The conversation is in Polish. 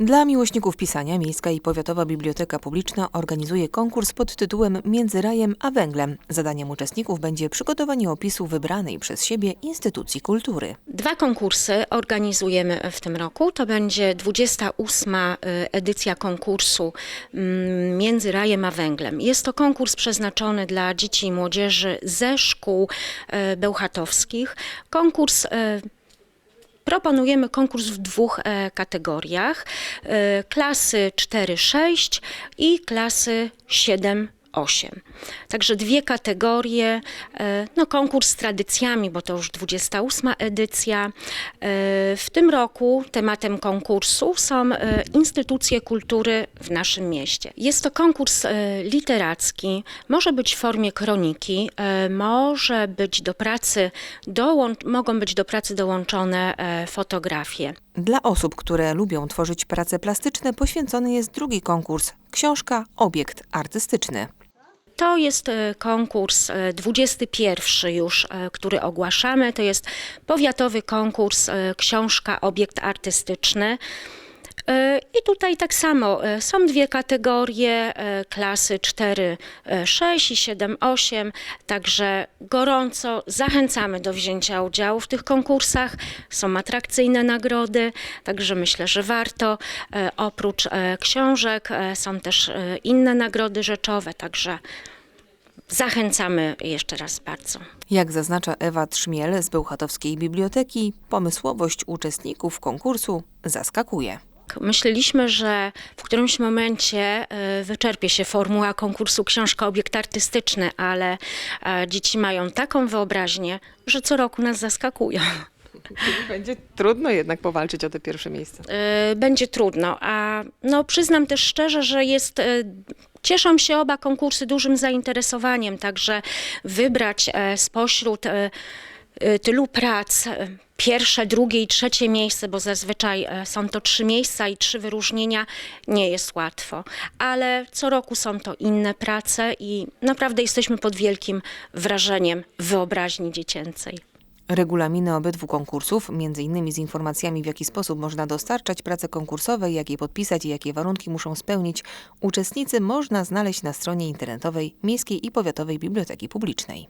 Dla miłośników pisania Miejska i Powiatowa Biblioteka Publiczna organizuje konkurs pod tytułem Między rajem a węglem. Zadaniem uczestników będzie przygotowanie opisu wybranej przez siebie instytucji kultury. Dwa konkursy organizujemy w tym roku. To będzie 28. edycja konkursu mm, Między Rajem a Węglem. Jest to konkurs przeznaczony dla dzieci i młodzieży ze szkół e, bełchatowskich. Konkurs e, Proponujemy konkurs w dwóch e, kategoriach: e, klasy 4-6 i klasy 7. 8. Także dwie kategorie, e, no konkurs z tradycjami, bo to już 28 edycja. E, W tym roku tematem konkursu są e, instytucje kultury w naszym mieście. Jest to konkurs literacki, może być w formie kroniki, może być do pracy, mogą być do pracy dołączone fotografie. Dla osób, które lubią tworzyć prace plastyczne, poświęcony jest drugi konkurs Książka Obiekt Artystyczny. To jest e, konkurs e, 21 już, e, który ogłaszamy. To jest powiatowy konkurs e, Książka Obiekt Artystyczny. E, I tutaj tak samo e, są dwie kategorie, e, klasy 4, e, 6 i 7, 8. Także gorąco zachęcamy do wzięcia udziału w tych konkursach. Są atrakcyjne nagrody, także myślę, że warto. Oprócz książek są też inne nagrody rzeczowe, także zachęcamy jeszcze raz bardzo. Jak zaznacza Ewa Trzmiel z Bełchatowskiej Biblioteki, pomysłowość uczestników konkursu zaskakuje. Myśleliśmy, że w którymś momencie e, wyczerpie się formuła konkursu Książka Obiekt Artystyczny, ale e, dzieci mają taką wyobraźnię, że co roku nas zaskakują. Będzie trudno jednak powalczyć o te pierwsze miejsce. Będzie trudno, a no, przyznam też szczerze, że jest. e, Cieszą się oba konkursy dużym zainteresowaniem, także wybrać spośród tylu prac pierwsze, drugie i trzecie miejsce, bo zazwyczaj e, są to trzy miejsca i trzy wyróżnienia, nie jest łatwo. Ale co roku są to inne prace i naprawdę jesteśmy pod wielkim wrażeniem wyobraźni dziecięcej. Regulaminy obydwu konkursów, m.in. z informacjami w jaki sposób można dostarczać prace konkursowe, jak je podpisać i jakie warunki muszą spełnić, uczestnicy można znaleźć na stronie internetowej Miejskiej i Powiatowej Biblioteki Publicznej.